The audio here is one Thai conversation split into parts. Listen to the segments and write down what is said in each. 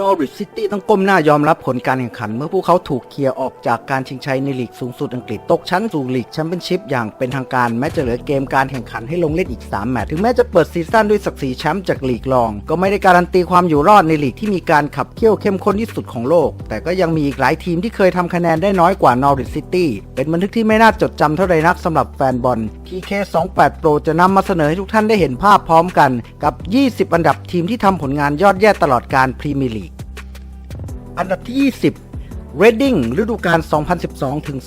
นอริ c ซิตี้ต้องก้มหน้ายอมรับผลการแข่งขัน เมื่อพวกเขาถูกเคลียร์ออกจากการชิงชัยในลีกสูงสุดอังกฤษตกชั้นสู่ลีกแชมเปี้ยนชิพอย่างเป็นทางการแม้จะเหลือเกมการแข่งขันให้ลงเล่นอีก 3 แมตช์ถึงแม้จะเปิดซีซั่นด้วยศักดิ์ศรีแชมป์จากลีกรอง ก็ไม่ได้การันตีความอยู่รอดในลีกที่มีการขับเคี่ยวเข้มข้นที่สุดของโลก แต่ก็ยังมีอีกหลายทีมที่เคยทำคะแนนได้น้อยกว่านอริ c ซิตี้เป็นบันทึกที่ไม่น่าจดจำเท่าใดนักสำหรับแฟนบอล TK28 Pro จะนำมาเสนอให้ทุกท่านได้เห็นภาพพร้อมกัน กับ 20 อันดับทีมที่ทำผลงานยอดแย่ตลอดการพรีเมียร์ลีก อันดับที่ 20 Reading ฤดูกาล 2012 ถึง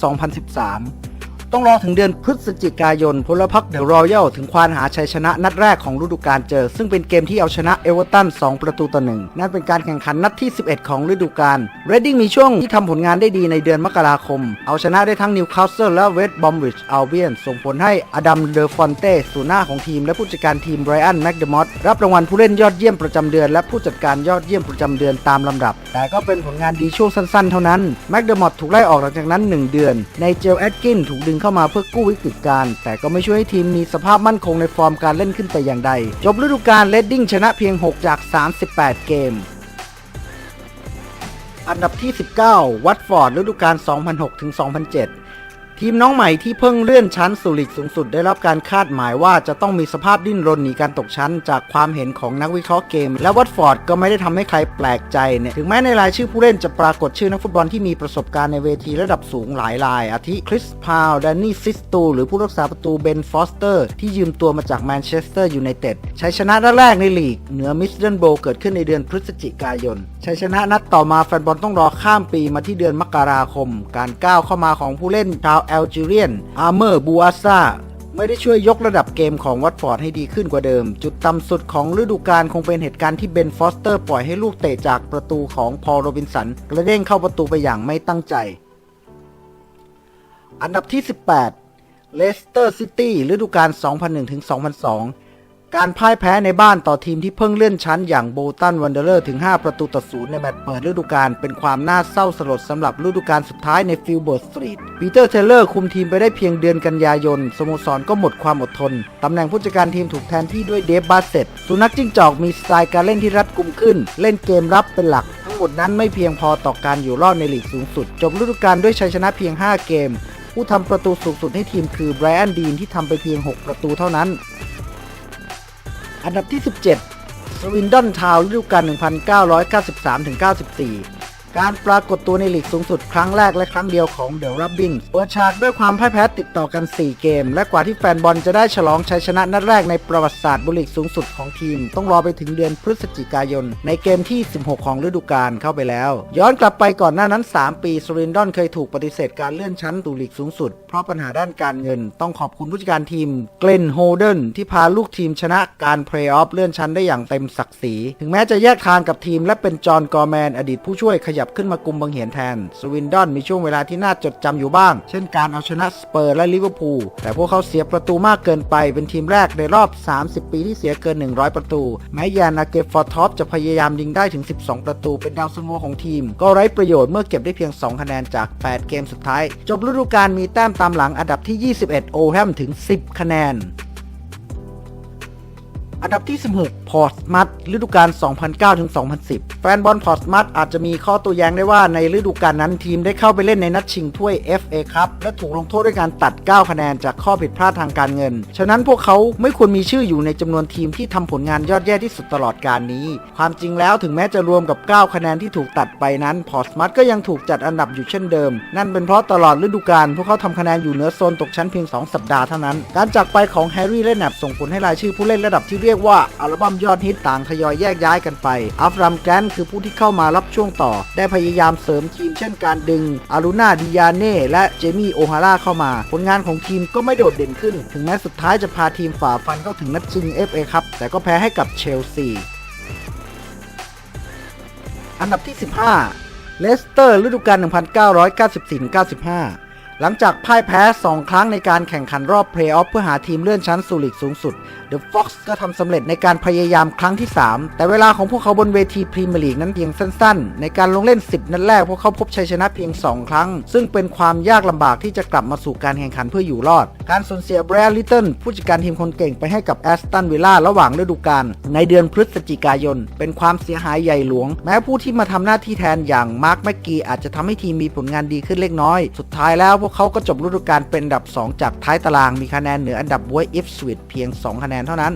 2013 ต้องรอถึงเดือนพฤศจิกายนพลพรรคเดอะรอยัลถึงควานหาชัยชนะนัดแรกของฤดูกาลเจอ ซึ่งเป็นเกมที่เอาชนะเอเวอร์ตัน 2 ประตูต่อหนึ่งนั่นเป็นการแข่งขันนัดที่ 11 ของฤดูกาล Reading มีช่วงที่ทำผลงานได้ดีในเดือนมกราคม เอาชนะได้ทั้งนิวคาสเซิลและเวสต์บอมบริดจ์อัลเบียนส่งผลให้อดัมเดอฟอนเต้ศูนย์หน้าของทีม และผู้จัดการทีมไบรอันแมคเดมอตรับรางวัลผู้เล่นยอดเยี่ยมประจำเดือน และผู้จัดการยอดเยี่ยมประจำเดือนตามลำดับ แต่ก็เป็นผลงานดีช่วงสั้นๆ เท่านั้นแมคเดมอตถูกไล่ออกหลังจากนั้น 1 เดือน ในเจลแอดกินถูกดึงเข้ามาเพื่อกู้วิกฤตการณ์แต่ก็ไม่ช่วยให้ทีมมีสภาพมั่นคงในฟอร์มการเล่นขึ้นแต่อย่างใด จบฤดูกาลเลดดิ้งชนะเพียง 6 จาก 38 เกม อันดับที่ 19 วัตฟอร์ดฤดูกาล2006ถึง2007 ทีมน้องใหม่ที่เพิ่งเลื่อนชั้นสู่ลีกสูงสุดได้รับการคาดหมายว่าจะต้องมีสภาพดิ้นรนหนีการตกชั้น จากความเห็นของนักวิเคราะห์เกม และวัตฟอร์ดก็ไม่ได้ทำให้ใครแปลกใจเนี่ยถึงแม้ในรายชื่อผู้เล่นจะปรากฏชื่อนักฟุตบอลที่มีประสบการณ์ในเวทีระดับสูงหลายราย อาทิคริสพาวแดนนี่ซิสตูหรือผู้รักษาประตูเบนฟอสเตอร์ ที่ยืมตัวมาจากแมนเชสเตอร์ยูไนเต็ดชัยชนะนัดแรกในลีกเหนือมิสเดนโบเกิดขึ้นในเดือนพฤศจิกายนชัยชนะนัดต่อมาแฟนบอลต้องรอข้ามปีมาที่เดือนมกราคม การก้าวเข้ามาของผู้เล่นชาวแอลจีเรียนอาร์เมอร์บูอาซาไม่ได้ช่วยยกระดับเกมของวัตฟอร์ดให้ดีขึ้นกว่าเดิม จุดต่ำสุดของฤดูกาลคงเป็นเหตุการณ์ที่เบนฟอสเตอร์ปล่อยให้ลูกเตะจากประตูของพอลโรบินสันกระเด้งเข้าประตูไปอย่างไม่ตั้งใจ อันดับที่ 18เลสเตอร์ซิตี้ฤดูกาล2001ถึง2002 การพ่ายแพ้ในบ้านต่อทีมที่เพิ่งเลื่อนชั้นอย่างโบตันวันเดอร์ถึง 5 ประตูต่อศูนย์ในแมตช์เปิดฤดูกาลเป็นความน่าเศร้าสลดสำหรับฤดูกาลสุดท้ายในฟิลเบิร์ตสตรีทปีเตอร์เทเลอร์คุมทีมไปได้เพียงเดือนกันยายน สโมสรก็หมดความอดทน ตำแหน่งผู้จัดการทีมถูกแทนที่ด้วยเดฟบาเซตสุนัขจิ้งจอกมีสไตล์การเล่นที่รัดกุมขึ้น เล่นเกมรับเป็นหลัก ทั้งหมดนั้นไม่เพียงพอต่อการอยู่รอดในลีกสูงสุด จบฤดูกาลด้วยชัยชนะเพียง 5 เกม ผู้ทำประตูสูงสุดให้ทีมคือไบรอันดีนที่ทำไปเพียง 6 ประตูเท่านั้น อันดับที่ 17สวินดอนทาวน์ฤดูกาล1993-94 การปรากฏตัวในลีกสูงสุดครั้งแรกและครั้งเดียวของเดอะรับบินเปิดฉากด้วยความพ่ายแพ้ติดต่อกัน 4 เกม และกว่าที่แฟนบอลจะได้ฉลองชัยชนะนัดแรกในประวัติศาสตร์บุลีกสูงสุดของทีม ต้องรอไปถึงเดือนพฤศจิกายน ในเกมที่ 16 ของฤดูกาลเข้าไปแล้ว ย้อนกลับไปก่อนหน้านั้น 3 ปีสวินดอนเคยถูกปฏิเสธการเลื่อนชั้นสู่ลีกสูงสุด เพราะปัญหาด้านการเงิน ต้องขอบคุณผู้จัดการทีมเกลนโฮเดนที่พาลูกทีมชนะการเพลย์ออฟเลื่อนชั้นได้อย่างเต็มศักดิ์ศรีถึงแม้จะแยกทางกับทีมและเป็นจอห์นกอร์แมนอดีตผู้ช่วยขยับขึ้นมากุมบังเหียนแทน สวินดอนมีช่วงเวลาที่น่าจดจำอยู่บ้าง เช่นการเอาชนะสเปอร์และลิเวอร์พูล แต่พวกเขาเสียประตูมากเกินไป เป็นทีมแรกในรอบ 30 ปีที่เสียเกิน 100 ประตู แม้ยานาเกฟอร์ท็อปจะพยายามยิงได้ถึง 12 ประตูเป็นดาวซันโวของทีม ก็ไร้ประโยชน์เมื่อเก็บได้เพียง 2 คะแนนจาก 8 เกมสุดท้าย จบฤดูกาลมีแต้มตามหลังอันดับที่ 21 โอแฮมถึง 10 คะแนน อันดับที่ 16 พอร์ตมัตฤดูกาล 2009ถึง2010 แฟนบอลพอร์ตมัตอาจจะมีข้อตัวแย้งได้ว่าในฤดูกาลนั้นทีมได้เข้าไปเล่นในนัดชิงถ้วย FA ครับและถูกลงโทษด้วยการตัด 9 คะแนนจากข้อผิดพลาดทางการเงิน ฉะนั้นพวกเขาไม่ควรมีชื่ออยู่ในจำนวนทีมที่ทำผลงานยอดแย่ที่สุดตลอดการนี้ ความจริงแล้วถึงแม้จะรวมกับ 9 คะแนนที่ถูกตัดไปนั้น พอร์ตมัตก็ยังถูกจัดอันดับอยู่เช่นเดิม นั่นเป็นเพราะตลอดฤดูกาลพวกเขาทำคะแนนอยู่เหนือโซนตกชั้นเพียง 2 สัปดาห์เท่านั้น การจากไปของแฮร์รี่และแนบส่งผลให้รายชื่อผู้เล่นระดับที่เรียกว่าอัลบั้มยอดฮิตต่างทยอยแยกย้ายกันไป อัฟรัมแกรนคือผู้ที่เข้ามารับช่วงต่อ ได้พยายามเสริมทีมเช่นการดึงอารุนาดิยาเน่และเจมี่โอฮาร่าเข้ามา ผลงานของทีมก็ไม่โดดเด่นขึ้น ถึงแม้สุดท้ายจะพาทีมฝ่าฟันเข้าถึงนัดชิง FA ครับแต่ก็แพ้ให้กับเชลซีอันดับที่ 15 เลสเตอร์ฤดูกาล1994-95 หลังจากพ่ายแพ้ 2 ครั้งในการแข่งขันรอบเพลย์ออฟเพื่อหาทีมเลื่อนชั้นสู่ลีกสูงสุด The Fox ก็ทำสำเร็จในการพยายามครั้งที่ 3 แต่เวลาของพวกเขาบนเวทีพรีเมียร์ลีกนั้นเพียงสั้นๆ ในการลงเล่น 10 นัดแรกพวกเขาพบชัยชนะเพียง 2 ครั้ง ซึ่งเป็นความยากลำบากที่จะกลับมาสู่การแข่งขันเพื่ออยู่รอด การสูญเสียแบรดลิตเติลผู้จัดการทีมคนเก่งไปให้กับแอสตันวิลล่าระหว่างฤดูกาลในเดือนพฤศจิกายน เป็นความเสียหายใหญ่หลวง แม้ผู้ที่มาทำหน้าที่แทนอย่างมาร์คแมกกีอาจจะทำให้ทีมมีผลงานดีขึ้นเล็กน้อย สุดท้ายแล้วพวกเขาก็จบฤดูกาลเป็นอันดับ 2 จากท้ายตารางมีคะแนนเหนืออันดับบวยอิฟสวิตเพียง 2 คะแนนเท่านั้น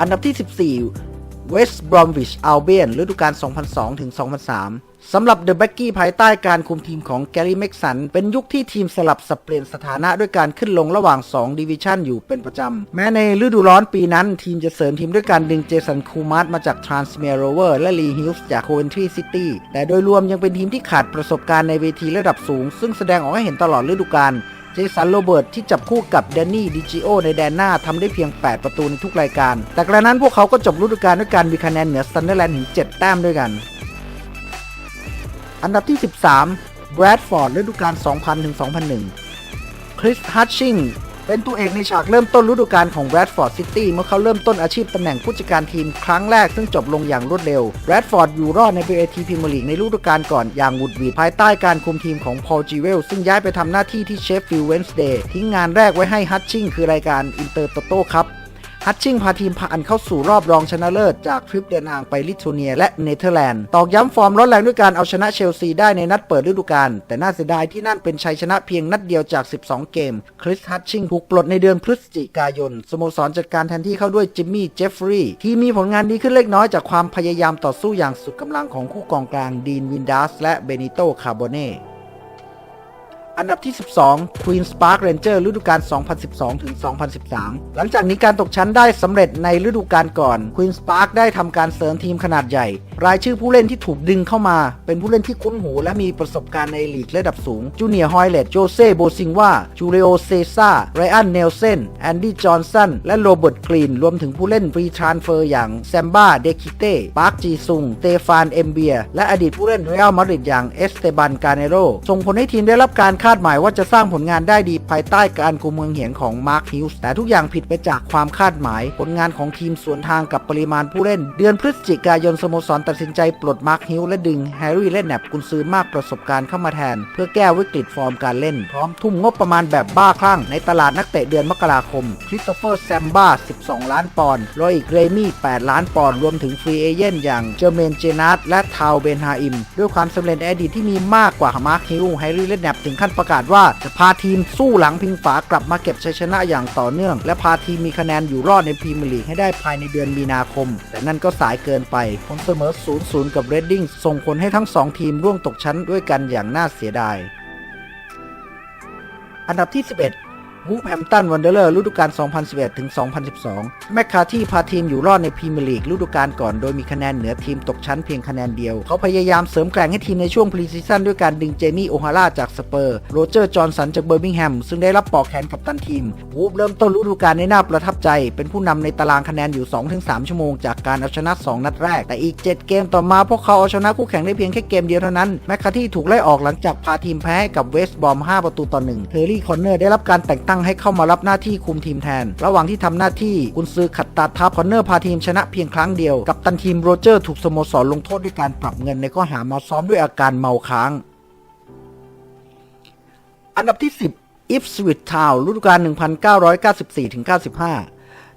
อันดับที่ 14 West Bromwich Albion ฤดูกาล 2002ถึง2003 สำหรับเดอะแบ็กกี้ภายใต้การคุมทีมของแกรี่เม็กสัน เป็นยุคที่ทีมสลับสับเปลี่ยนสถานะด้วยการขึ้นลงระหว่าง 2 ดิวิชันอยู่เป็นประจำ แม้ในฤดูร้อนปีนั้น ทีมจะเสริมทีมด้วยการดึงเจสันคูมาร์มาจากทรานส์เมียร์โรเวอร์และลีฮิลส์จากโคเวนทรีซิตี้แต่โดยรวมยังเป็นทีมที่ขาดประสบการณ์ในเวทีระดับสูง ซึ่งแสดงออกให้เห็นตลอดฤดูกาลเจสันโรเบิร์ตที่จับคู่กับแดนนี่ดิจิโอในแดนหน้าทำได้เพียง 8 ประตูในทุกรายการ แต่กระนั้นพวกเขาก็จบฤดูกาลด้วยการมีคะแนนเหนือซันเดอร์แลนด์ถึง 7 แต้มด้วยกัน อันดับที่ 13 แบรดฟอร์ดฤดูกาล 2000ถึง2001 คริสฮัตชิงเป็นตัวเอกในฉากเริ่มต้นฤดูกาลของแรดฟอร์ดซิตี้เมื่อเขาเริ่มต้นอาชีพตำแหน่งผู้จัดการทีมครั้งแรกซึ่งจบลงอย่างรวดเร็วแบรดฟอร์ดอยู่รอดใน PAT พรีเมียร์ลีกในฤดูกาลก่อนอย่างวุดหวีดภายใต้การคุมทีมของพอลจีเวลซึ่งย้ายไปทำหน้าที่ที่เชฟฟิลด์เวนส์เดย์ทิ้งงานแรกไว้ให้ฮัตชิงคือรายการอินเตอร์โตโต้ครับ ฮัตชิงพาทีมผ่านเข้าสู่รอบรองชนะเลิศ จากทริปเดินทางไปลิทัวเนียและเนเธอร์แลนด์ ตอกย้ำฟอร์มร้อนแรงด้วยการเอาชนะเชลซีได้ในนัดเปิดฤดูกาล แต่น่าเสียดายที่นั่นเป็นชัยชนะเพียงนัดเดียวจาก 12 เกม คริสฮัตชิงถูกปลดในเดือนพฤศจิกายน สโมสรจัดการแทนที่เข้าด้วยจิมมี่ เจฟฟรีย์ ที่มีผลงานดีขึ้นเล็กน้อยจากความพยายามต่อสู้อย่างสุดกำลังของคู่กองกลางดีน วินดัสและเบนิโต คาร์โบเน่ อันดับที่ 12 Queen's Park Ranger ฤดูกาล 2012ถึง2013 หลังจากนี้การตกชั้นได้สำเร็จในฤดูกาลก่อน Queen's Park ได้ทำการเสริมทีมขนาดใหญ่ รายชื่อผู้เล่นที่ถูกดึงเข้ามา เป็นผู้เล่นที่คุ้นหูและมีประสบการณ์ในลีกระดับสูง จูเนียร์ฮอยเลตโจเซ่โบซิงวาจูเลโอเซซ่าไรอันเนลเซนแอนดี้จอห์นสันและโรเบิร์ตกรีน รวมถึงผู้เล่นฟรีทรานเฟอร์อย่างแซมบ้าเดคิเต้ปาร์คจีซุงเตฟานเอมเบียและอดีตผู้เล่นเรอัลมาดริดอย่างเอสเตบันกาเนโรส่งผลให้ทีมได้รับการคาดหมายว่าจะสร้างผลงานได้ดีภายใต้การกุมเมืองเหียนของมาร์คฮิลส์แต่ทุกอย่างผิดไปจากความคาดหมาย ผลงานของทีมสวนทางกับปริมาณผู้เล่น เดือนพฤศจิกายนสโมสรตัดสินใจปลดมาร์คฮิลส์และดึงแฮร์รี่เล่นแนบกุนซือมากประสบการณ์เข้ามาแทน เพื่อแก้วิกฤตฟอร์มการเล่น พร้อมทุ่มงบประมาณแบบบ้าคลั่ง ในตลาดนักเตะเดือนมกราคมคริสโตเฟอร์แซมบ้า 12 ล้านปอนด์โรอีกเรมี่ 8 ล้านปอนด์รวมถึงฟรีเอเย่นอย่างเจอร์เมนเจนาร์ดและทาวเบนฮาอิม ด้วยความสำเร็จในอดีตที่มีมากกว่ามาร์คฮิลส์แฮร์รี่เล่นแนบถึงขั้นประกาศว่าจะพาทีมสู้หลังพิงฝากลับมาเก็บชัยชนะอย่างต่อเนื่อง และพาทีมมีคะแนนอยู่รอดในพรีเมียร์ลีกให้ได้ภายในเดือนมีนาคม แต่นั่นก็สายเกินไปผลเสมอ 0-0 กับเรดดิ้งส่งผลให้ทั้ง 2 ทีมร่วงตกชั้นด้วยกันอย่างน่าเสียดาย อันดับที่ 11 วูฟแฮมตันวันเดอร์ฤดูกาล 2011 ถึง 2012 แมคคาที่พาทีมอยู่รอดในพรีเมียร์ลีกฤดูกาลก่อนโดยมีคะแนนเหนือทีมตกชั้นเพียงคะแนนเดียว เขาพยายามเสริมแกร่งให้ทีมในช่วงพรีซีซั่นด้วยการดึงเจมี่โอฮาร่าจากสเปอร์ โรเจอร์ จอห์นสันจากเบอร์มิงแฮม ซึ่งได้รับปอกแขนกับตันทีม วูฟเริ่มต้นฤดูกาลในน่าประทับใจ เป็นผู้นำในตารางคะแนนอยู่ 2-3 ชั่วโมงจากการเอาชนะ 2 นัดแรก แต่อีก 7 เกมต่อมาพวกเขาเอาชนะคู่แข่งได้เพียงแค่เกมเดียวเท่านั้น แมคคาที่ถูกไล่ออกหลังจากพาทีมแพ้กับเวสต์บอม 5 ประตูต่อ1เทอร์รี่คอนเนอร์ได้รับการแต่งตั้งให้เข้ามารับหน้าที่คุมทีมแทน ระหว่างที่ทำหน้าที่กุนซือขัดตาทับคอนเนอร์พาทีมชนะเพียงครั้งเดียว กับตันทีมโรเจอร์ถูกสโมสรลงโทษด้วยการปรับเงินในข้อหามาซ้อมด้วยอาการเมาค้าง อันดับที่ 10 Ipswich Town ฤดูกาล1994-95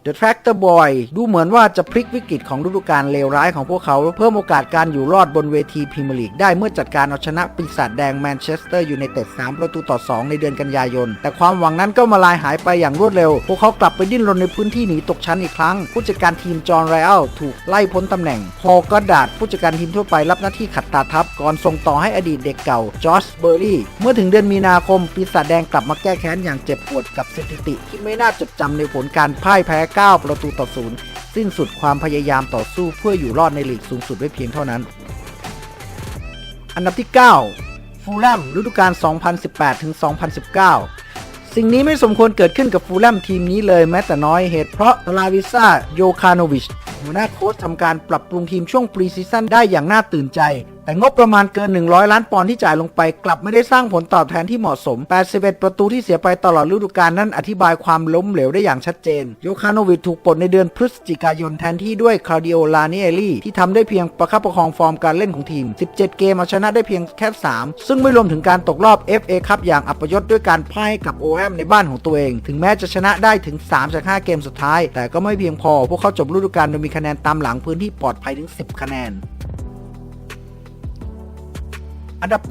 The Tractor Boy ดูเหมือนว่าจะพลิกวิกฤตของฤดูกาลเลวร้ายของพวกเขา เพิ่มโอกาสการอยู่รอดบนเวทีพรีเมียร์ลีกได้เมื่อจัดการเอาชนะปีศาจแดงแมนเชสเตอร์ยูไนเต็ด3ประตูต่อ 2 ในเดือนกันยายน แต่ความหวังนั้นก็มาลายหายไปอย่างรวดเร็ว พวกเขากลับไปดิ้นรนในพื้นที่หนีตกชั้นอีกครั้ง ผู้จัดการทีมจอห์นไรอัลถูกไล่พ้นตำแหน่งพอลก็ดาดผู้จัดการทีมทั่วไปรับหน้าที่ขัดตาทับก่อนส่งต่อให้อดีตเด็กเก่าจอร์จเบอร์รี่เมื่อถึงเดือนมีนาคมปีศาจแดงกลับมาแก้แค้นอย่างเจ็บปวดกับสถิติ ที่ไม่น่าจดจำในผลการพ่ายแพ้9 ประตูต่อศูนย์สิ้นสุดความพยายามต่อสู้เพื่ออยู่รอดในลีกสูงสุดไว้เพียงเท่านั้น อันดับที่ 9 ฟูลแลมฤดูกาล 2018ถึง2019 สิ่งนี้ไม่สมควรเกิดขึ้นกับฟูลแลมทีมนี้เลยแม้แต่น้อยเหตุเพราะลาวิซาโยคาโนวิชหัวหน้าโค้ชทำการปรับปรุงทีมช่วงปรีซีซั่นได้อย่างน่าตื่นใจ แต่งบประมาณเกิน 100 ล้านปอนด์ที่จ่ายลงไป กลับไม่ได้สร้างผลตอบแทนที่เหมาะสม 81 ประตูที่เสียไปตลอดฤดูกาลนั้นอธิบายความล้มเหลวได้อย่างชัดเจน โยคาโนวิชถูกปลดในเดือนพฤศจิกายนแทนที่ด้วยคลาดิโอลานิเอลีที่ทำได้เพียงประคับประคองฟอร์มการเล่นของทีม 17 เกมเอาชนะได้เพียงแค่ 3 ซึ่งไม่รวมถึงการตกรอบ FA คัพอย่างอัปยศด้วยการพ่ายกับโอแฮมในบ้านของตัวเอง ถึงแม้จะชนะได้ถึง3จาก5เกมสุดท้าย แต่ก็ไม่เพียงพอ พวกเขาจบฤดูกาลโดยมีคะแนนตามหลังพื้นที่ปลอดภัยถึง 10 คะแนน อันดับ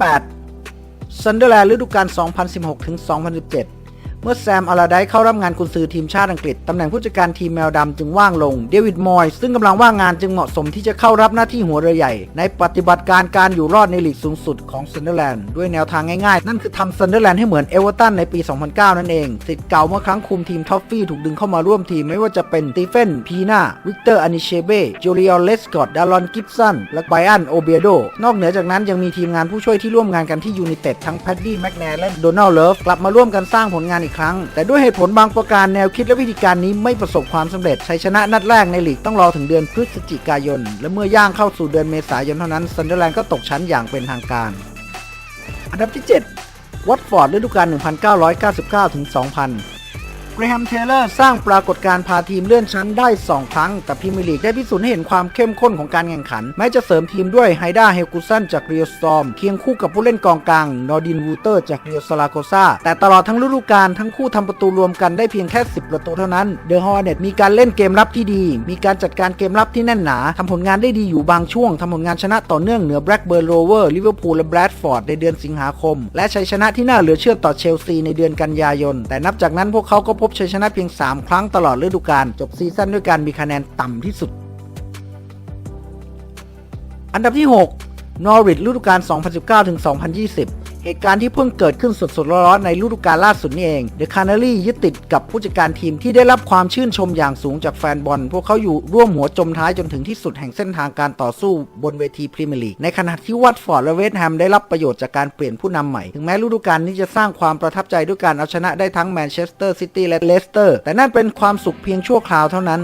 8ซันเดอร์แลนด์ฤดูกาล2016ถึง2017 เมื่อแซมอาราไดเข้ารับงานกุนซือทีมชาติอังกฤษ ตำแหน่งผู้จัดการทีมแมวดำจึงว่างลง เดวิดมอยส์ซึ่งกำลังว่างงานจึงเหมาะสมที่จะเข้ารับหน้าที่หัวเรือใหญ่ ในปฏิบัติการการอยู่รอดในลีกสูงสุดของซันเดอร์แลนด์ด้วยแนวทางง่ายๆ นั่นคือทำซันเดอร์แลนด์ให้เหมือนเอเวอร์ตันในปี 2009 นั่นเองสิทธิ์เก่าเมื่อครั้งคุมทีมท็อฟฟี่ถูกดึงเข้ามาร่วมทีมไม่ว่าจะเป็นตีเฟนพีนาวิกเตอร์อานิเชเบ้จูเลียเลสกอตดารอนกิฟสันและไบอันโอเบียโดนอกเหนือจากนั้นยังมีทีมงานผู้ช่วยที่ร่วมงานกันที่ยูไนเต็ดทั้งแพดดี้แมกแนและโดนัลด์เลิฟกลับมาร่วมกันสร้างผลงานอีกครั้ง แต่ด้วยเหตุผลบางประการแนวคิดและวิธีการนี้ไม่ประสบความสำเร็จชัยชนะนัดแรกในลีกต้องรอถึงเดือนพฤศจิกายน และเมื่อย่างเข้าสู่เดือนเมษายนเท่านั้นซันเดอร์แลนด์ก็ตกชั้นอย่างเป็นทางการ อันดับที่ 7 วัตฟอร์ดฤดูกาล1999ถึง2000 เกรแฮมเทเลอร์สร้างปรากฏการณ์พาทีมเลื่อนชั้นได้ 2 ครั้ง แต่พรีเมียร์ลีกได้พิสูจน์ให้เห็นความเข้มข้นของการแข่งขัน แม้จะเสริมทีมด้วยไฮด้าเฮลกุสันจากเรียลสตอมเคียงคู่กับผู้เล่นกองกลางนอร์ดินวูเตอร์จากเรียลซาลาโกซาแต่ตลอดทั้งฤดูกาลทั้งคู่ทำประตูรวมกันได้เพียงแค่ 10 ประตูเท่านั้นเดอะฮอร์เน็ตมีการเล่นเกมรับที่ดี มีการจัดการเกมรับที่แน่นหนาทำผลงานได้ดีอยู่บางช่วงทำผลงานชนะต่อเนื่องเหนือแบล็กเบิร์นโรเวอร์ลิเวอร์พูลและแบรดฟอร์ดในเดือนสิงหาคม และชัยชนะที่น่าเหลือเชื่อต่อเชลซีในเดือนกันยายน แต่นับจากนั้นพวกเขาก็พบชัยชนะเพียง 3 ครั้งตลอดฤดูกาลจบซีซั่นด้วยการมีคะแนนต่ำที่สุด อันดับที่ 6 นอริทฤดูกาล 2019ถึง2020 เหตุการณ์ที่เพิ่งเกิดขึ้นสดๆร้อนๆในฤดูกาลล่าสุดนี่เองเดอะคานารียึดติดกับผู้จัดการทีมที่ได้รับความชื่นชมอย่างสูงจากแฟนบอล พวกเขาอยู่ร่วมหัวจมท้ายจนถึงที่สุดแห่งเส้นทางการต่อสู้บนเวทีพรีเมียร์ลีกในขณะที่วัตฟอร์ดและเวสต์แฮมได้รับประโยชน์จากการเปลี่ยนผู้นำใหม่ ถึงแม้ฤดูกาลนี้จะสร้างความประทับใจด้วยการเอาชนะได้ทั้งแมนเชสเตอร์ซิตี้และเลสเตอร์ แต่นั่นเป็นความสุขเพียงชั่วคราวเท่านั้น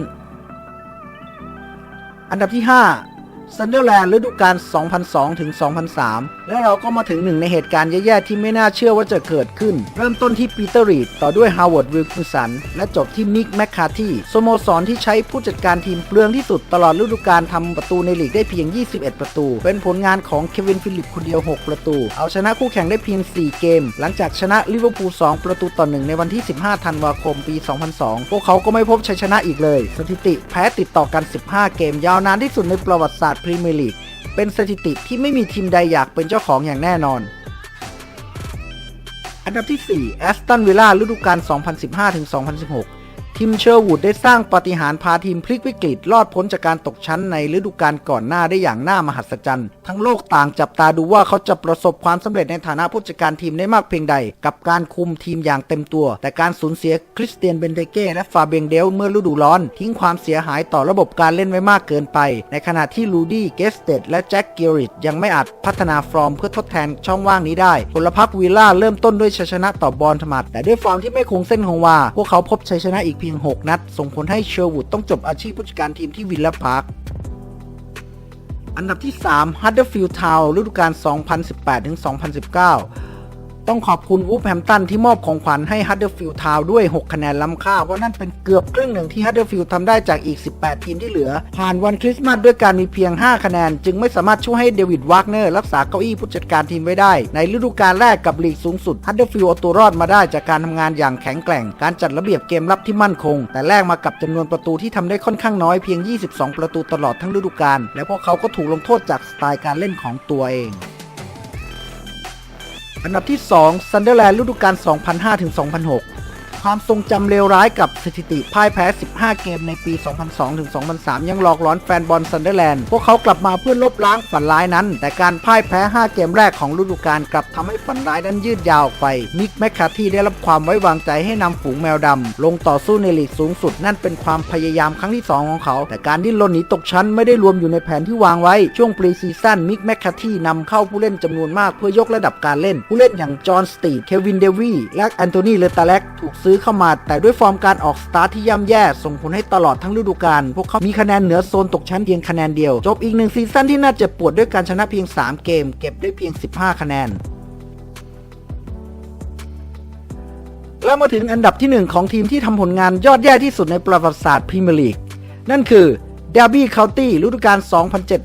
อันดับที่ 5 ซันเดอร์แลนด์ฤดูกาล 2002 ถึง 2003 และเราก็มาถึงหนึ่งในเหตุการณ์แย่ๆ ที่ไม่น่าเชื่อว่าจะเกิดขึ้น เริ่มต้นที่ปีเตอร์รีดต่อด้วยฮาวเวิร์ดวิลคินสัน และจบที่มิกแมคคาทีสโมสรที่ใช้ผู้จัดการทีมเปลืองที่สุดตลอดฤดูกาลทำประตูในลีกได้เพียง 21 ประตู เป็นผลงานของเควินฟิลิปคนเดียว 6 ประตู เอาชนะคู่แข่งได้เพียง 4 เกม หลังจากชนะลิเวอร์พูล 2 ประตูต่อหนึ่งในวันที่ 15 ธันวาคม ปี 2002 พวกเขาก็ไม่พบชัยชนะอีกเลย สถิติแพ้ติดต่อกัน 15 เกมยาวนานที่สุดในประวัติศาสตร์พรีเมียร์ลีกเป็นสถิติที่ไม่มีทีมใดอยากเป็นเจ้าของอย่างแน่นอน อันดับที่4แอสตันวิลล่าฤดูกาล2015-2016 ทีมเชอร์วูดได้สร้างปาฏิหาริย์พาทีมพลิกวิกฤตรอดพ้นจากการตกชั้นในฤดูกาลก่อนหน้าได้อย่างน่ามหัศจรรย์ ทั้งโลกต่างจับตาดูว่าเขาจะประสบความสำเร็จในฐานะผู้จัดการทีมได้มากเพียงใด กับการคุมทีมอย่างเต็มตัว แต่การสูญเสียคริสเตียนเบนเดเก้และฟาเบงเดลเมื่อฤดูร้อน ทิ้งความเสียหายต่อระบบการเล่นไว้มากเกินไป ในขณะที่ลูดี้เกสเตดและแจ็คเกริตยังไม่อาจพัฒนาฟอร์มเพื่อทดแทนช่องว่างนี้ได้ผลพักวิลล่าเริ่มต้นด้วยชัยชนะต่อบอลธมัดแต่ด้วยฟอร์มที่ไม่คงเส้นคงวาพวกเขาพบชัยชนะอีกพียง 6 นัด ส่งผลให้เชอร์วูดต้องจบอาชีพผู้จัดการทีมที่วิลล่าพาร์คอันดับที่ 3 Huddersfield Town ฤดูกาล 2018-2019 ต้องขอบคุณวูฟแฮมตันที่มอบของขวัญให้ Huddersfield Town ด้วย 6 คะแนนล้ำค่า เพราะนั่นเป็นเกือบครึ่งหนึ่งที่ Huddersfield ทำได้จากอีก 18 ทีมที่เหลือ ผ่านวันคริสต์มาสด้วยการมีเพียง 5 คะแนน จึงไม่สามารถช่วยให้เดวิดวากเนอร์รักษาเก้าอี้ผู้จัดการทีมไว้ได้ ในฤดูกาลแรกกับลีกสูงสุด Huddersfield เอาตัวรอดมาได้จากการทำงานอย่างแข็งแกร่ง การจัดระเบียบเกมรับที่มั่นคง แต่แลกมากับจำนวนประตูที่ทำได้ค่อนข้างน้อยเพียง 22 ประตูตลอดทั้งฤดูกาลและพวกเขาก็ถูกลงโทษจากสไตล์การเล่นของตัวเอง อันดับที่2ซันเดอร์แลนด์ฤดูกาล2005-2006 ความทรงจำเลวร้ายกับสถิติพ่ายแพ้ 15 เกมในปี 2002-2003 ยังหลอกหลอนแฟนบอลซันเดอร์แลนด์ พวกเขากลับมาเพื่อลบล้างฝันร้ายนั้น แต่การพ่ายแพ้ 5 เกมแรกของฤดูกาลกลับทำให้ฝันร้ายนั้นยืดยาวไปมิกแมคคาที่ได้รับความไว้วางใจให้นำฝูงแมวดำลงต่อสู้ในลีกสูงสุด นั่นเป็นความพยายามครั้งที่ 2 ของเขา แต่การดิ้นรนหนีตกชั้นไม่ได้รวมอยู่ในแผนที่วางไว้ ช่วงปรีซีซั่นมิกแมคคาที่นำเข้าผู้เล่นจำนวนมากเพื่อยกระดับการเล่น ผู้เล่นอย่างจอห์นสตีดเควินเดวีและแอนโทนีเลตาเล็กถูกซื้อซื้อเข้ามา แต่ด้วยฟอร์มการออกสตาร์ทที่ย่ำแย่ส่งผลให้ตลอดทั้งฤดูกาลพวกเขามีคะแนนเหนือโซนตกชั้นเพียงคะแนนเดียว จบอีกหนึ่งซีซั่นที่น่าเจ็บปวดด้วยการชนะเพียง 3 เกม เก็บได้เพียง 15 คะแนนแล้วมาถึงอันดับที่ 1 ของทีมที่ทำผลงานยอดแย่ที่สุดในประวัติศาสตร์พรีเมียร์ลีก นั่นคือเด r บี้เคานตี้ฤดูกาล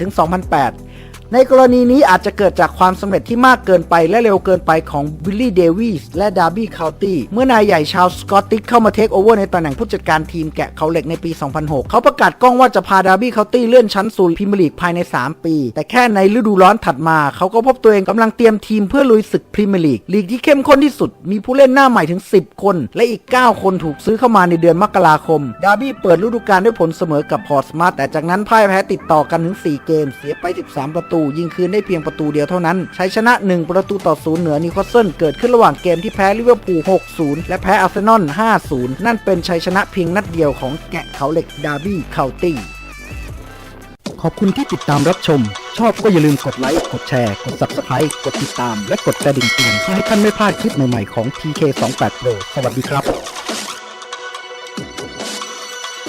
2007-2008 ในกรณีนี้อาจจะเกิดจากความสำเร็จที่มากเกินไปและเร็วเกินไปของวิลลี่เดวิสและดาร์บี้เคาน์ตี้เมื่อนายใหญ่ชาวสกอตติชเข้ามาเทคโอเวอร์ในตำแหน่งผู้จัดการทีมแกะเขาเหล็กในปี 2006 เขาประกาศกล้องว่าจะพาดาร์บี้เคาน์ตี้เลื่อนชั้นสู่พรีเมียร์ลีกภายใน 3 ปี แต่แค่ในฤดูร้อนถัดมา เขาก็พบตัวเองกำลังเตรียมทีมเพื่อลุยศึกพรีเมียร์ลีกลีกที่เข้มข้นที่สุดมีผู้เล่นหน้าใหม่ถึง 10 คน และอีก 9 คนถูกซื้อเข้ามาในเดือนมกราคม ดาร์บี้เปิดฤดูกาลด้วยผลเสมอกับพอร์ตสมาร์ทแต่จากนั้นพ่ายแพ้ติดต่อกันถึง 4 เกมเสียไป 13 ประตูยิงคืนได้เพียงประตูเดียวเท่านั้น ใชัยชนะ 1 ประตูต่อศูนย์เหนือนิวคาสเซิลเกิดขึ้นระหว่างเกมที่แพ้ลิเวอร์พูล 6-0 และแพ้อาร์เซนอล 5-0 นั่นเป็นชัยชนะเพียงนัดเดียวของแกะเขาเหล็กดาร์บี้เคาน์ตี้ขอบคุณที่ติดตามรับชม ชอบก็อย่าลืมกดไลค์ กดแชร์ กด Subscribe กดติดตาม และกดกระดิ่งเตือนเพื่อให้ท่านไม่พลาดคลิปใหม่ ๆ ของ TK28 Pro สวัสดีครับ